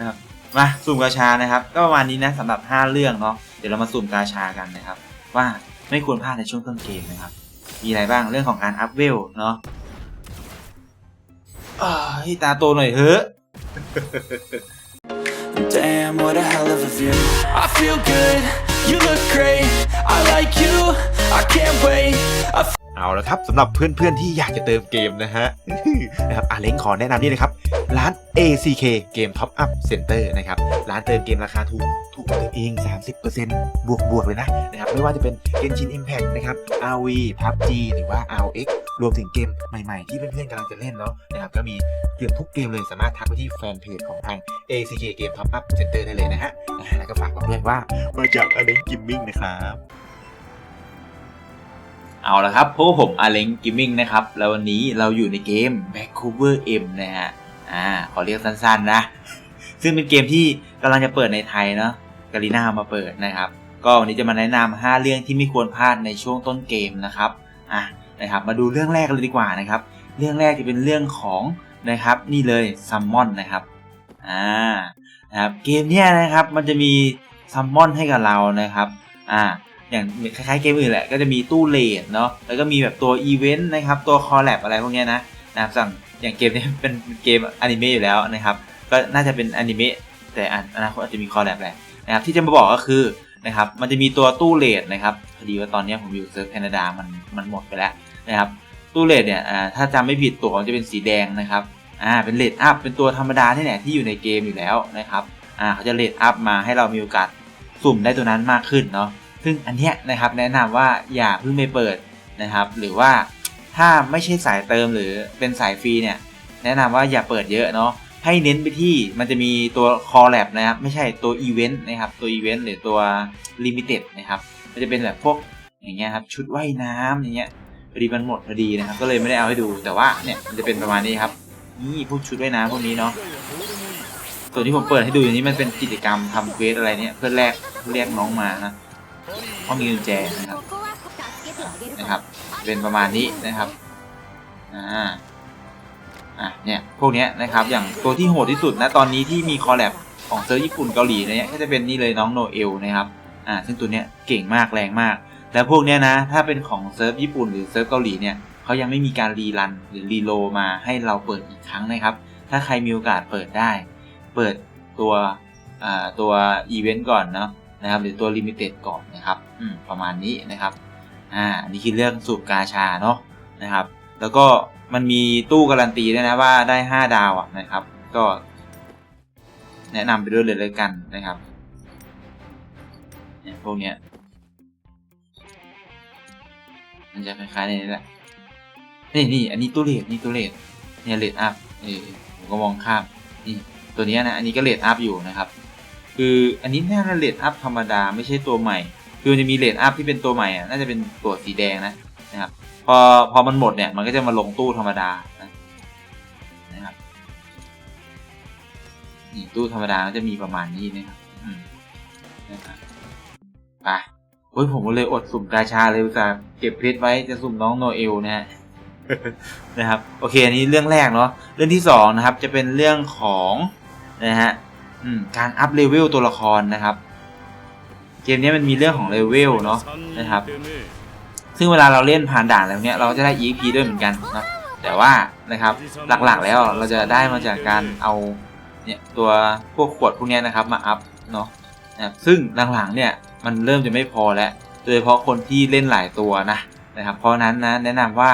นะครับมาสุ่มกาชานะครับ ก็ประมาณนี้นะสำหรับ 5 เรื่องเนาะเดี๋ยวเรามาสุ่มกาชากันนะครับ ว่าไม่ควรพลาดในช่วงต้นเกมนะครับ มีอะไรบ้างเรื่องของการอัพเวลเนาะอ้าวให้ตาโตหน่อยเถอะ Damn, what a hell of a view. I feel good, you look great. I like you, I can't wait. I เอาละครับสำหรับเพื่อนๆที่อยากจะเติมเกมนะฮะนะครับอาเล้งขอแนะนำนี่เลยครับร้าน ACK เกม Top Up Center นะครับร้านเติมเกมราคาถูกถูกกว่าตัวเอง 30%บวกบวกเลยนะนะครับไม่ว่าจะเป็น Genshin Impact นะครับ RV PUBG หรือว่า RX รวมถึงเกมใหม่ๆ ที่เพื่อนๆกำลังจะเล่นเนาะนะครับก็มีเกือบทุกเกมเลยสามารถทักไปที่แฟนเพจของทาง ACK เกม Top Up Center ได้เลยนะฮะแล้วก็ฝากบอกด้วยว่ามาจากอาเล้งกิมมิ่งนะครับ เอาละครับพวกผมอาเล้งกิมมิ่งนะครับ แล้ววันนี้เราอยู่ในเกม Vancouver M นะฮะ อ่า ขอเรียกสั้นๆนะ ซึ่งเป็นเกมที่กำลังจะเปิดในไทยเนาะกาลีนามาเปิดนะครับ ก็วันนี้จะมาแนะนำ5เรื่องที่ไม่ควรพลาดในช่วงต้นเกมนะครับ อะนะครับ มาดูเรื่องแรกกันเลยดีกว่านะครับ เรื่องแรกจะเป็นเรื่องของนะครับ นี่เลยซัมมอนนะครับ อ่า นะครับ เกมเนี้ยนะครับ มันจะมีซัมมอนให้กับเรานะครับ อ่า อย่างคล้ายๆเกมอื่นแหละก็จะมีตู้เลดเนาะแล้วก็มีแบบตัวอีเวนต์นะครับตัวคอลแลบอะไรพวกเนี้ยนะนะครับสั่งอย่างเกมนี้เป็นเกมอนิเมะอยู่แล้วนะครับก็น่าจะเป็นอนิเมะแต่อนาคตอาจจะมีคอลแลบแหละนะครับที่จะมาบอกก็คือนะครับมันจะมีตัวตู้เลดนะครับพอดีว่าตอนนี้ผมอยู่เซิร์ฟแคนาดามันมันหมดไปแล้วนะครับตู้เลดเนี่ยถ้าจำไม่ผิดตัวมันจะเป็นสีแดงนะครับอ่าเป็นเลดอัพเป็นตัวธรรมดาที่แหละที่อยู่ในเกมอยู่แล้วนะครับอ่าเขาจะเลดอัพมาให้เรามีโอกาสสุ่มได้ตัวนั้นมากขึ้นเนาะ ซึ่งอันเนี้ยนะครับแนะนำว่าอย่าเพิ่งไปเปิดนะครับ หรือว่าถ้าไม่ใช่สายเติมหรือเป็นสายฟรีเนี่ยแนะนำว่าอย่าเปิดเยอะเนาะให้เน้นไปที่มันจะมีตัว Core Lab นะครับ ไม่ใช่ตัว Event นะครับ ตัว Event หรือตัว Limited นะครับมันจะเป็นแบบพวกอย่างเงี้ยครับชุดว่ายน้ำอย่างเงี้ยพอดีมันหมดพอดีนะครับ ก็เลยไม่ได้เอาให้ดูแต่ว่าเนี่ยมันจะเป็นประมาณนี้ครับนี่พวกชุดว่ายน้ำพวกนี้เนาะส่วนที่ผมเปิดให้ดูอย่างนี้มันเป็นกิจกรรมทำเควสอะไรเนี่ยเพื่อแลกเรียกน้องมานะ ห้องมีกุญแจนะครับนะครับเป็นประมาณนี้นะครับอ่าอะเนี่ยพวกเนี้ยนะครับอย่างตัวที่โหดที่สุดนะตอนนี้ที่มีคอลแลบของเซิร์ฟญี่ปุ่นเกาหลีเนี่ยก็จะเป็นนี่เลยน้องโนเอลนะครับอ่าซึ่งตัวเนี้ยเก่งมากแรงมาก แล้วพวกเนี้ยนะถ้าเป็นของเซิร์ฟญี่ปุ่นหรือเซิร์ฟเกาหลีเนี่ยเขายังไม่มีการรีรันหรือรีโลมาให้เราเปิดอีกครั้งนะครับ ถ้าใครมีโอกาสเปิดได้ เปิดตัวอ่าตัวอีเวนต์ก่อนเนาะ นะครับหรือตัวลิมิเต็ดก่อนนะครับอืมประมาณนี้นะครับอ่าอันนี่คือเรื่องสูบกาชาเนาะนะครับ แล้วก็มันมีตู้การันตีด้วยนะว่าได้ 5 ดาวอะนะครับ ก็แนะนำไปด้วยเลยเลยกันนะครับเนี่ยพวกเนี้ยมันจะคล้ายๆในนี้แหละนี่นี่อันนี้ตู้เลดนี่ตู้เลดเนี่ยเลดอัพเออผมก็มองข้ามนี่ตัวนี้นะอันนี้ก็เลดอัพอยู่นะครับ คืออันนี้น่าจะเลดอัพธรรมดาไม่ใช่ตัวใหม่ คือมันจะมีเลดอัพที่เป็นตัวใหม่อะน่าจะเป็นตัวสีแดงนะนะครับพอพอมันหมดเนี่ยมันก็จะมาลงตู้ธรรมดานะนะครับนี่ตู้ธรรมดาก็จะมีประมาณนี้นะครับอืมนะครับไปโอ้ยผมก็เลยอดสุ่มกาชาเลยอุตส่าห์เก็บเพชรไว้จะสุ่มน้องโนเอลนะฮะนะครับโอเคอันนี้เรื่องแรกเนาะเรื่องที่สองนะครับจะเป็นเรื่องของนะฮะ การอัพเลเวลตัวละครนะครับ เกมนี้มันมีเรื่องของเลเวลเนาะนะครับ ซึ่งเวลาเราเล่นผ่านด่านแล้วเนี้ยเราจะได้ EP ด้วยเหมือนกันนะแต่ว่านะครับหลักๆแล้วเราจะได้มาจากการเอาเนี่ยตัวพวกขวดพวกเนี้ยนะครับมาอัพเนาะนะครับซึ่งหลังๆเนี่ยมันเริ่มจะไม่พอแล้วโดยเฉพาะคนที่เล่นหลายตัวนะนะครับ เพราะฉะนั้นนะแนะนำว่า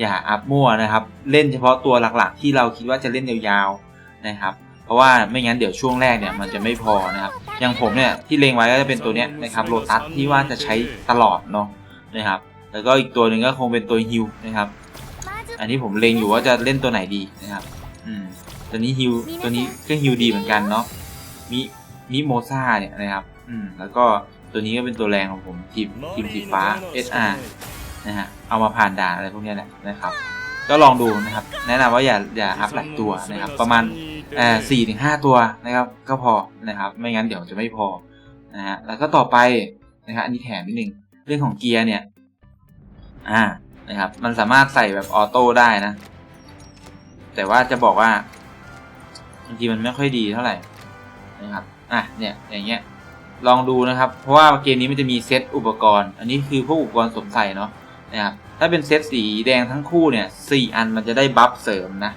อย่าอัพมั่วนะครับ เล่นเฉพาะตัวหลักๆ ที่เราคิดว่าจะเล่นยาวๆนะครับ เพราะว่าไม่งั้นเดี๋ยวช่วงแรกเนี่ยมันจะไม่พอนะครับอย่างผมเนี่ยที่เลงไว้ก็จะเป็นตัวเนี้ยนะครับโลตัสที่ว่าจะใช้ตลอดเนาะนะครับ แล้วก็อีกตัวหนึ่งก็คงเป็นตัวฮิวนะครับ อันนี้ผมเลงอยู่ว่าจะเล่นตัวไหนดีนะครับ อืมตัวนี้ฮิวตัวนี้ก็ฮิวดีเหมือนกันเนาะมิมิโมซาเนี่ยนะครับ อืมแล้วก็ตัวนี้ก็เป็นตัวแรงของผมทีมทีมสีฟ้า SR นะฮะเอามาผ่านด่านอะไรพวกนี้แหละนะครับ ก็ลองดูนะครับ แนะนำว่าอย่าอย่าอัพหลายตัวนะครับ ประมาณ อ่อสี่ถึงห้าตัวนะครับ ก็พอนะครับ ไม่งั้นเดี๋ยวจะไม่พอนะฮะแล้วก็ต่อไปนะครับอันนี้แถมนิดนึงเรื่องของเกียร์เนี่ยอ่านะครับ มันสามารถใส่แบบออโต้ได้นะ แต่ว่าจะบอกว่าบางทีมันไม่ค่อยดีเท่าไหร่นะครับอะเนี่ยอย่างเงี้ยลองดูนะครับ เพราะว่าเกมนี้มันจะมีเซตอุปกรณ์ อันนี้คือพวกอุปกรณ์สวมใส่เนาะนะครับถ้าเป็นเซตสีแดงทั้งคู่เนี่ยสี่อันมันจะได้บัฟเสริมนะ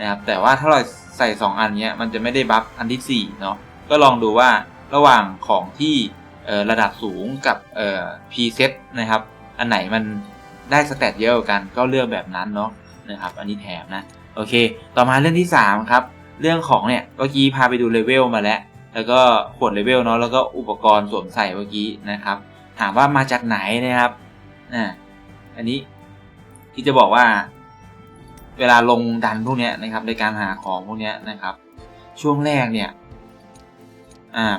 นะครับแต่ว่าถ้าเรา ใส่ 2 อันเนี้ยมันจะไม่ได้บัฟอันที่4เนาะก็ลองดูว่าระหว่างของที่ระดับสูงกับเอ่อ P เซตนะครับ อันไหนมันได้สเตตเยอะกันก็เลือกแบบนั้นเนาะนะครับ อันนี้แถมนะโอเค ต่อมาเรื่องที่ 3 ครับ เรื่องของเนี่ยเมื่อกี้พาไปดูเลเวลมาแล้ว แล้วก็ขวดเลเวลเนาะแล้วก็อุปกรณ์สวมใส่เมื่อกี้นะครับ ถามว่ามาจากไหนนะครับอ่าอันนี้ที่จะบอกว่า เวลาลงดันพวกนี้นะครับในการหาของพวกนี้นะครับ ช่วงแรกเนี่ย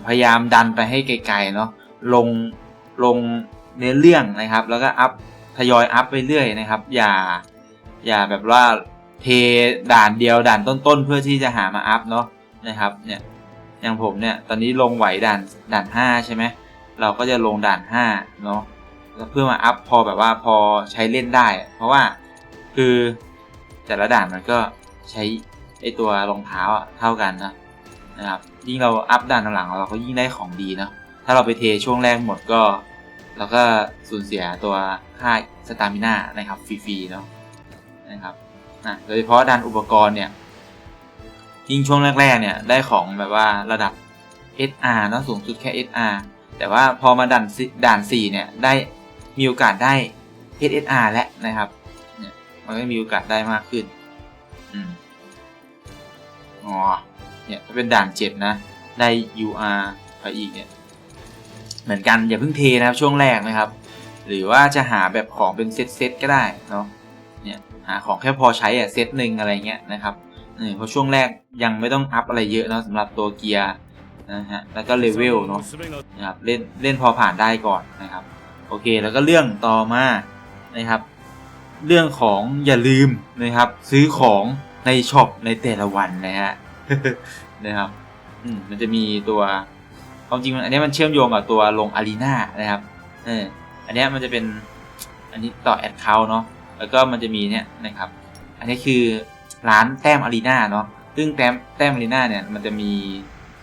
พยายามดันไปให้ไกลๆเนาะลงลงเนื้อเรื่องนะครับ แล้วก็อัพทยอยอัพไปเรื่อยนะครับ อย่าอย่าแบบว่าเทด่านเดียวด่านต้นๆ เพื่อที่จะหามาอัพเนาะนะครับเนี่ยอย่างผมเนี่ยตอนนี้ลงไหวด่านด่านห้าใช่ไหมเราก็จะลงด่านห้าเนาะเพื่อมาอัพพอแบบว่าพอใช้เล่นได้ เพราะว่าคือ แต่ละด่านมันก็ใช้ไอตัวรองเท้าอะเท่ากันนะนะครับยิ่งเราอัพด่านหลังเราก็ยิ่งได้ของดีเนาะถ้าเราไปเทช่วงแรกหมดก็เราก็สูญเสียตัวค่าสตามิน่านะครับฟรีๆเนาะนะครับนะโดยเฉพาะดันอุปกรณ์เนี่ยยิ่งช่วงแรกๆเนี่ยได้ของแบบว่าระดับ SR เนอะสูงสุดแค่ SR แต่ว่าพอมาด่านด่าน 4 เนี่ยได้มีโอกาสได้ SSR แล้วนะครับ มันก็มีโอกาสได้มากขึ้น อืม อ๋อ เนี่ยถ้าเป็นด่าน7นะ ได้ UR ไปอีกเนี่ย เหมือนกันอย่าเพิ่งเทนะครับช่วงแรกนะครับ หรือว่าจะหาแบบของเป็นเซตเซตก็ได้เนาะ เนี่ยหาของแค่พอใช้อะเซตหนึ่งอะไรเงี้ยนะครับเออเพราะช่วงแรกยังไม่ต้องอัพอะไรเยอะเนาะสำหรับตัวเกียร์นะฮะ แล้วก็เลเวลเนาะนะครับเล่นเล่นพอผ่านได้ก่อนนะครับ โอเค แล้วก็เรื่องต่อมานะครับ เรื่องของอย่าลืมนะครับ ซื้อของในช็อปในแต่ละวันนะฮะนะครับอืมมันจะมีตัวความจริงอันนี้มันเชื่อมโยงกับตัวลงอารีนานะครับเอออันนี้มันจะเป็นอันนี้ต่อแอดเคาเนาะแล้วก็มันจะมีเนี่ยนะครับ อันนี้คือร้านแต้มอารีนาเนาะซึ่งแต้มแต้มอารีนาเนี่ยมันจะมี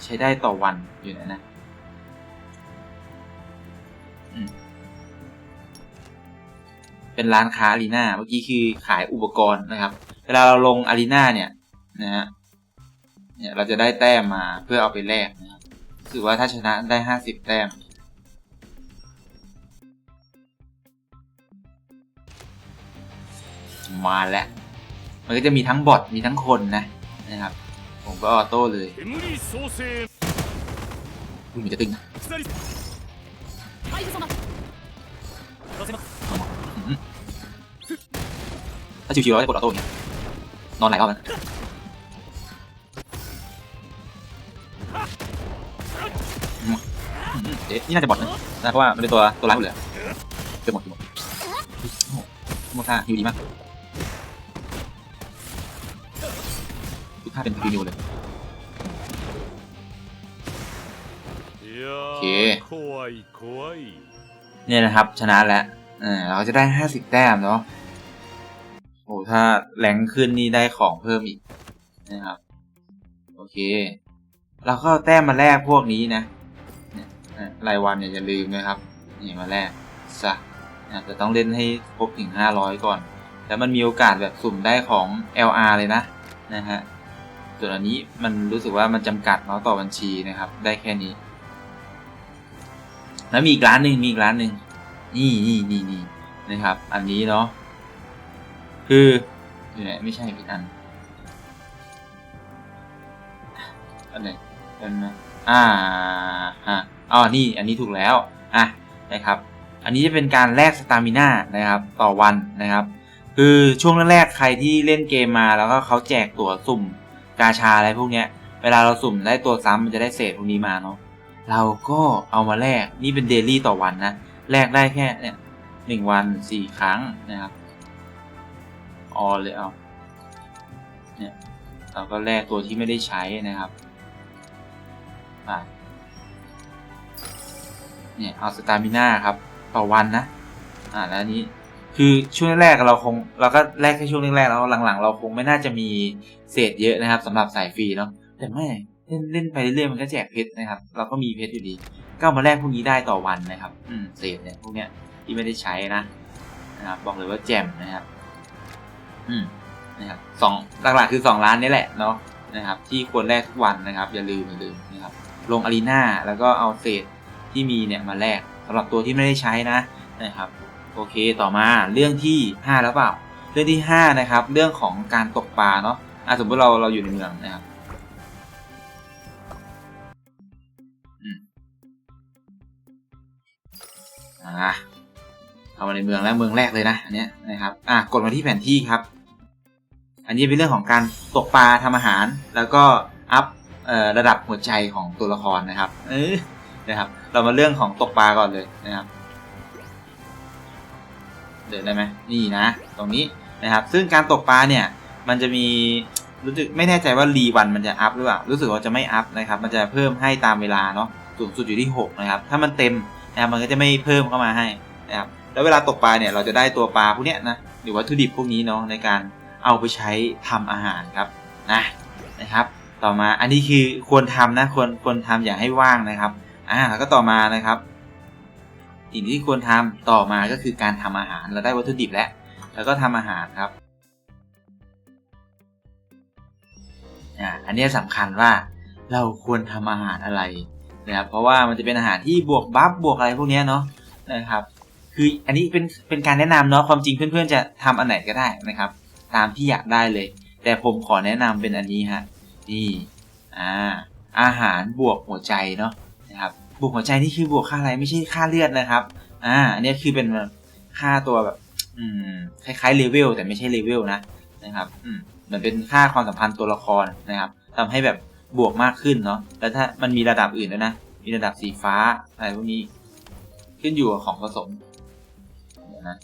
ใช้ได้ต่อวันอยู่นะนะ เป็นร้านค้าอารีนาเมื่อกี้คือขายอุปกรณ์นะครับ เวลาเราลงอารีนาเนี่ยนะฮะเนี่ยเราจะได้แต้มมาเพื่อเอาไปแลกนะครับถือว่าถ้าชนะได้ห้าสิบแต้มมาแล้ว มันก็จะมีทั้งบอทมีทั้งคนนะนะครับ ผมก็ออโต้เลยมันจะตึงนะ ถ้าชิวๆเราจะกดออโต้อย่างเงี้ยนอนไหลายรอบแล้เอ๊ะนี่น่าจะบอดนะนะเพราะว่ามันเป็นตัวตัวร้ายหมดเลยเกือบหมดเกือบหมดโอ้โหโมท่าฮิวดีมากทุกท่าเป็นฮิวนิวเลยโอเคเนี่ยนะครับชนะแล้ว ออเราจะได้ห้าสิบแต้มเนาะโอ้ถ้าแรงขึ้นนี่ได้ของเพิ่มอีกนะครับ โอเค เราก็แต้มมาแลกพวกนี้นะเนี่ยอะรายวันเนี่ยอย่าลืมนะครับนี่มาแลกซะนะแต่ต้องเล่นให้ครบถึงห้าร้อยก่อน แล้วมันมีโอกาสแบบสุ่มได้ของ LR เลยนะนะฮะส่วนอันนี้มันรู้สึกว่ามันจำกัดเนาะต่อบัญชีนะครับ ได้แค่นี้ แล้วมีอีกร้านหนึ่งมีอีกร้านหนึ่ง นี่นี่นี่นี่นะครับ อันนี้เนาะคืออยู่ไหนไม่ใช่ผิดอันอันไหนเป็นไหมอ่าฮะอ๋อนี่อันนี้ถูกแล้วอะนะครับ อันนี้จะเป็นการแลกสตามิน่านะครับต่อวันนะครับ คือช่วงแรกๆใครที่เล่นเกมมาแล้วก็เขาแจกตั๋วสุ่มกาชาอะไรพวกเนี้ย เวลาเราสุ่มได้ตัวซ้ำมันจะได้เศษพวกนี้มาเนาะเราก็เอามาแลกนี่เป็นเดลี่ต่อวันนะ แลกได้แค่เนี่ยหนึ่งวันสี่ครั้งนะครับออเลยเอาเนี่ยเราก็แลกตัวที่ไม่ได้ใช้นะครับเนี่ยเอาสตามิน่าครับต่อวันนะอ่าแล้วนี้คือช่วงแรกเราคงเราก็แลกแค่ช่วงแรกๆแล้วหลังๆ เราคงไม่น่าจะมีเศษเยอะนะครับสำหรับสายฟรีเนาะแต่ไม่ เล่นเล่นไปเรื่อยๆมันก็แจกเพชรนะครับ เราก็มีเพชรอยู่ดี ก็มาแลกพวกนี้ได้ต่อวันนะครับ อืมเศษเนี่ยพวกเนี้ยที่ไม่ได้ใช้นะนะครับ บอกเลยว่าแจมนะครับ อืมนะครับสองหลักๆคือสองล้านนี่แหละเนาะนะครับ ที่ควรแลกทุกวันนะครับ อย่าลืมอย่าลืมนะครับ ลงอารีนาแล้วก็เอาเศษที่มีเนี่ยมาแลกสำหรับตัวที่ไม่ได้ใช้นะนะครับ โอเคต่อมาเรื่องที่ห้าแล้วเปล่า เรื่องที่ห้านะครับ เรื่องของการตกปลาเนาะอะสมมติเราเราอยู่ในเมืองนะครับ อ่าเข้ามาในเมืองแล้วเมืองแรกเลยนะอันเนี้ยนะครับอะกดมาที่แผนที่ครับ อันนี้เป็นเรื่องของการตกปลาทำอาหาร แล้วก็อัพอระดับหัวใจของตัวละครนะครับ เออนะครับ เรามาเรื่องของตกปลาก่อนเลยนะครับ เดินได้ไหมนี่นะ ตรงนี้นะครับ ซึ่งการตกปลาเนี่ย มันจะมีรู้สึกไม่แน่ใจว่ารีวันมันจะอัพหรือเปล่า รู้สึกว่าจะไม่อัพนะครับ มันจะเพิ่มให้ตามเวลาเนาะ สูงสุดอยู่ที่ 6 นะครับ ถ้ามันเต็ม นะครับมันก็จะไม่เพิ่มเข้ามาให้นะครับแล้วเวลาตกปลาเนี่ยเราจะได้ตัวปลาพวกเนี้ยนะหรือวัตถุดิบพวกนี้เนาะในการเอาไปใช้ทำอาหารครับนะนะครับ ต่อมาอันนี้คือควรทำนะควรควรทำอย่าให้ว่างนะครับอ่าแล้วก็ต่อมานะครับสิ่งที่ควรทำต่อมาก็คือการทำอาหารเราได้วัตถุดิบแล้วแล้วก็ทำอาหารครับอ่าอันนี้สำคัญว่าเราควรทำอาหารอะไร นะครับเพราะว่ามันจะเป็นอาหารที่บวกบัฟบวกอะไรพวกนี้เนาะนะครับคืออันนี้เป็นเป็นการแนะนำเนาะความจริงเพื่อนๆจะทำอันไหนก็ได้นะครับ ตามที่อยากได้เลย แต่ผมขอแนะนำเป็นอันนี้ฮะนี่อ่าอาหารบวกหัวใจเนาะนะครับบวกหัวใจนี่คือบวกค่าอะไรไม่ใช่ค่าเลือดนะครับอ่าอันนี้คือเป็นค่าตัวแบบอืมคล้ายๆเลเวลแต่ไม่ใช่เลเวลนะนะครับอืมเหมือนเป็นค่าความสัมพันธ์ตัวละครนะครับทำให้แบบ บวกมากขึ้นเนาะแล้วถ้ามันมีระดับอื่นด้วยนะ มีระดับสีฟ้าอะไรพวกนี้ ขึ้นอยู่กับของผสมเดี๋ยนะ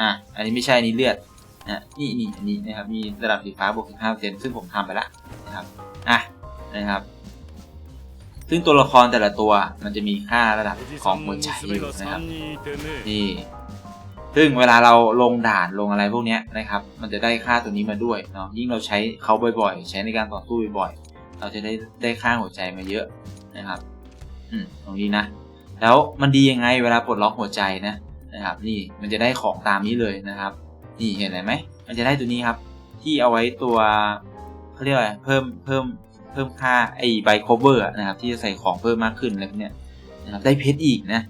อะอันนี้ไม่ใช่นี้เลือดนะนี่นี่อันนี้นะครับ มีระดับสีฟ้าบวกสิบห้าเซนซึ่งผมทำไปละนะครับอะนะครับ ซึ่งตัวละครแต่ละตัวมันจะมีค่าระดับของหัวใจอยู่นะครับนี่ซึ่งเวลาเราลงด่านลงอะไรพวกนี้นะครับ มันจะได้ค่าตัวนี้มาด้วยเนาะยิ่งเราใช้เขาบ่อยๆ ใช้ในการต่อสู้บ่อย เราจะได้ได้ค่าหัวใจมาเยอะนะครับอืมตรงนี้นะ แล้วมันดียังไงเวลาปลดล็อกหัวใจนะนะครับ นี่มันจะได้ของตามนี้เลยนะครับ นี่เห็นอะไรไหมมันจะได้ตัวนี้ครับ ที่เอาไว้ตัวเขาเรียกว่าอะไรเพิ่มเพิ่มเพิ่มค่าไอ้ใบโคเวอร์นะครับ ที่จะใส่ของเพิ่มมากขึ้นอะไรพวเนี้ยนะครับได้เพชรอีกนะ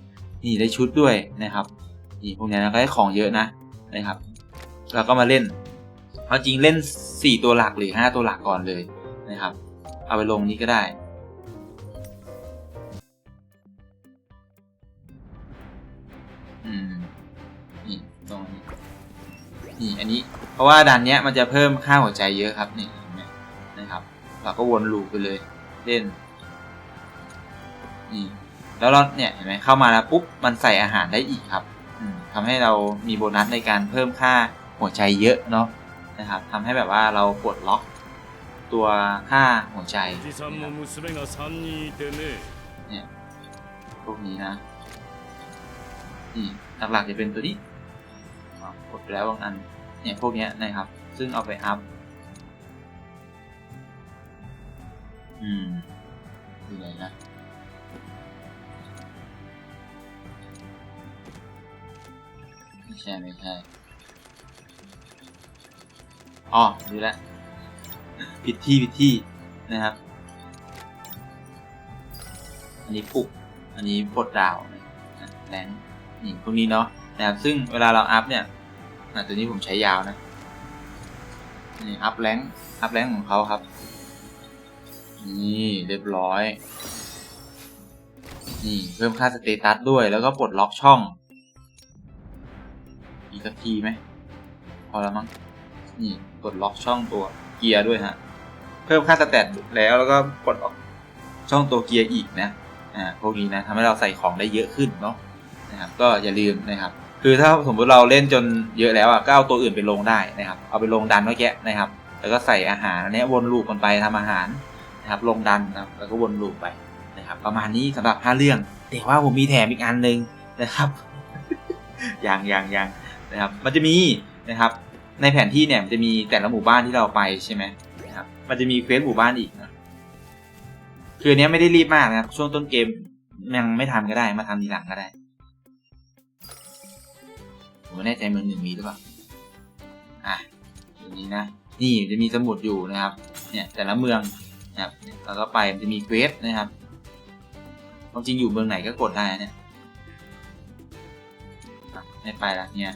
นี่ได้ชุดด้วยนะครับนี่พวกนี้นะก็ได้ของเยอะนะนะครับ แล้วก็มาเล่นเอาจริงเล่น 4 ตัวหลักหรือ 5 ตัวหลักก่อนเลยนะครับ เอาไปลงนี้ก็ได้ อืม นี่ตรงนี้ นี่อันนี้ เพราะว่าด่านเนี้ยมันจะเพิ่มค่าหัวใจเยอะครับ นี่เห็นไหมนะครับ เราก็วนลูปไปเลย เล่น นี่ แล้วเราเนี่ยเห็นไหมเข้ามาแล้วปุ๊บ มันใส่อาหารได้อีกครับอืมทำให้เรามีโบนัสในการเพิ่มค่าหัวใจเยอะเนาะนะครับทำให้แบบว่าเราปลดล็อก ตัวค่าหัวใจเนี่ยพวกนี้นะนี่หลักๆจะเป็นตัวนี้กดไปแล้วบางอันเนี่ยพวกนี้นะครับ ซึ่งเอาไปอัพอืมดูไหนนะไม่ใช่ไม่ใช่อ๋อดูแล้ว ผิดที่ผิดที่นะครับ อันนี้ปลุก อันนี้ปลดดาวแรงนี่พวกนี้เนาะนะครับซึ่งเวลาเราอัพเนี่ยตัวนี้ผมใช้ยาวนะนี่อัพแรงอัพแรงของเขาครับ นี่เรียบร้อย นี่เพิ่มค่าสเตตัสด้วยแล้วก็ปลดล็อกช่อง อีกสักทีไหมพอแล้วมั้งนี่ปลดล็อกช่องตัว เกียร์ด้วยฮะ เพิ่มค่าสเตตแล้วแล้วก็ปลดล็อกช่องตัวเกียร์อีกนะ อ่า พวกนี้นะทำให้เราใส่ของได้เยอะขึ้นเนาะ นะครับ ก็อย่าลืมนะครับ คือถ้าสมมติเราเล่นจนเยอะแล้วอะ ก็เอาตัวอื่นไปลงได้นะครับ เอาไปลงดันเมื่อกี้นะครับ แล้วก็ใส่อาหารอันนี้วนลูปกันไปทำอาหารนะครับ ลงดันนะครับแล้วก็วนลูปไปนะครับ ประมาณนี้สำหรับห้าเรื่อง แต่ว่าผมมีแถมอีกอันหนึ่งนะครับ อยังอยังอยังนะครับ มันจะมีนะครับ ในแผนที่เนี่ยมันจะมีแต่ละหมู่บ้านที่เราไปใช่ไหมครับมันจะมีเควสหมู่บ้านอีกนะคืออันเนี้ยไม่ได้รีบมากนะครับ ช่วงต้นเกมยังไม่ทำก็ได้มาทำทีหลังก็ได้ผมไม่แน่ใจเมืองหนึ่งมีหรือเปล่าอะอย่างนี้นะนี่จะมีสมุดอยู่นะครับ เนี่ยแต่ละเมืองนะครับแล้วก็ไปมันจะมีเควสนะครับความจริงอยู่เมืองไหนก็กดได้นะเนี่ยอะไม่ไปละเนี่ย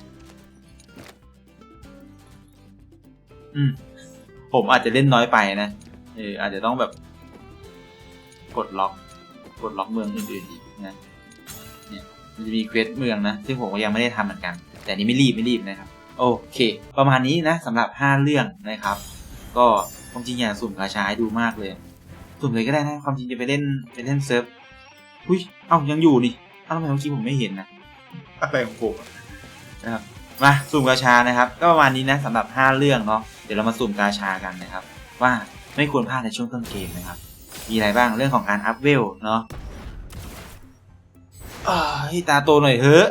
อืม ผมอาจจะเล่นน้อยไปนะเอออาจจะต้องแบบ กดล็อก กดล็อกเมืองอื่นๆอีกนะเนี่ยมันจะมีเควสเมืองนะซึ่งผมก็ยังไม่ได้ทำเหมือนกัน แต่อันนี้ไม่รีบไม่รีบนะครับ โอเค ประมาณนี้นะสำหรับ 5 เรื่องนะครับ ก็ความจริงอยากสุ่มกาชาให้ดูมากเลยสุ่มเลยก็ได้นะความจริงจะไปเล่นไปเล่นเซิร์ฟอุ้ยเอ้ายังอยู่นี่เอ้าทำไมเมื่อกี้ผมไม่เห็นนะอะไรของผมอะนะครับ มาสุ่มกาชานะครับ ก็ประมาณนี้นะสำหรับ 5 เรื่องเนาะเดี๋ยวเรามาสุ่มกาชากันนะครับ ว่าไม่ควรพลาดในช่วงต้นเกมนะครับ มีอะไรบ้างเรื่องของการอัพเวลเนาะอ่าให้ตาโตหน่อยเฮ้อะ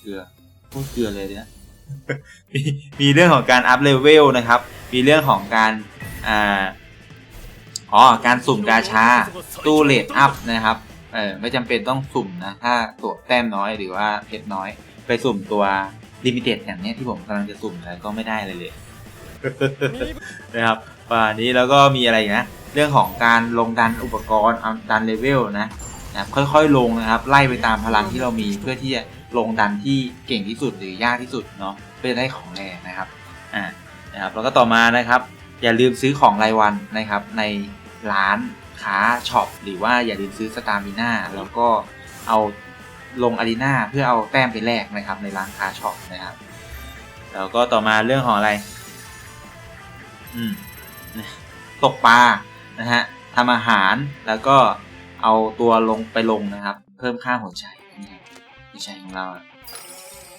เกลือพูดเกลือเลยเนี่ยมีมีเรื่องของการอัพเลเวลนะครับ มีเรื่องของการอ่าอ๋อการสุ่มกาชาตู้เลดอัพนะครับเออไม่จำเป็นต้องสุ่มนะ ถ้าตัวแต้มน้อยหรือว่าเพชรน้อย ไปสุ่มตัวลิมิเต็ดอย่างเนี้ยที่ผมกำลังจะสุ่มแล้วก็ไม่ได้เลยเลยนะครับประมาณนี้แล้วก็มีอะไรอีกนะ เรื่องของการลงดันอุปกรณ์เอาดันเลเวลนะนะครับค่อยๆลงนะครับ ไล่ไปตามพลังที่เรามีเพื่อที่จะลงดันที่เก่งที่สุดหรือยากที่สุดเนาะเพื่อจะได้ของแรงนะครับอ่านะครับแล้วก็ต่อมานะครับ อย่าลืมซื้อของรายวันนะครับ ในร้านค้าช็อปหรือว่าอย่าลืมซื้อสตามิน่าแล้วก็เอา ลงอารีนาเพื่อเอาแต้มไปแลกนะครับในร้านค้าช็อปนะครับ แล้วก็ต่อมาเรื่องของอะไร อืมตกปลานะฮะทำอาหารแล้วก็เอาตัวลงไปลงนะครับ เพิ่มค่าหัวใจนะครับหัวใจของเรา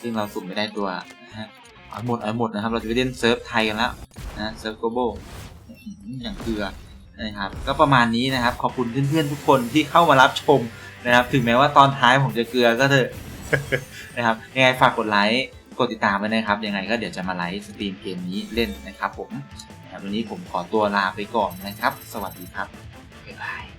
ซึ่งเราสุ่มไม่ได้ตัวนะฮะเอาหมดเอาหมดนะครับ เราจะไปเล่นเซิร์ฟไทยกันแล้วนะเซิร์ฟโกโบอย่างเกลือนะครับก็ประมาณนี้นะครับ ขอบคุณเพื่อนๆทุกคนที่เข้ามารับชม นะครับถึงแม้ว่าตอนท้ายผมจะเกลือก็เถอะนะครับยังไงฝากกดไลค์กดติดตามไว้นะครับ ยังไงก็เดี๋ยวจะมาไลฟ์สตรีมเกมนี้เล่นนะครับผมวันนี้ผมขอตัวลาไปก่อนนะครับ สวัสดีครับบ๊ายบาย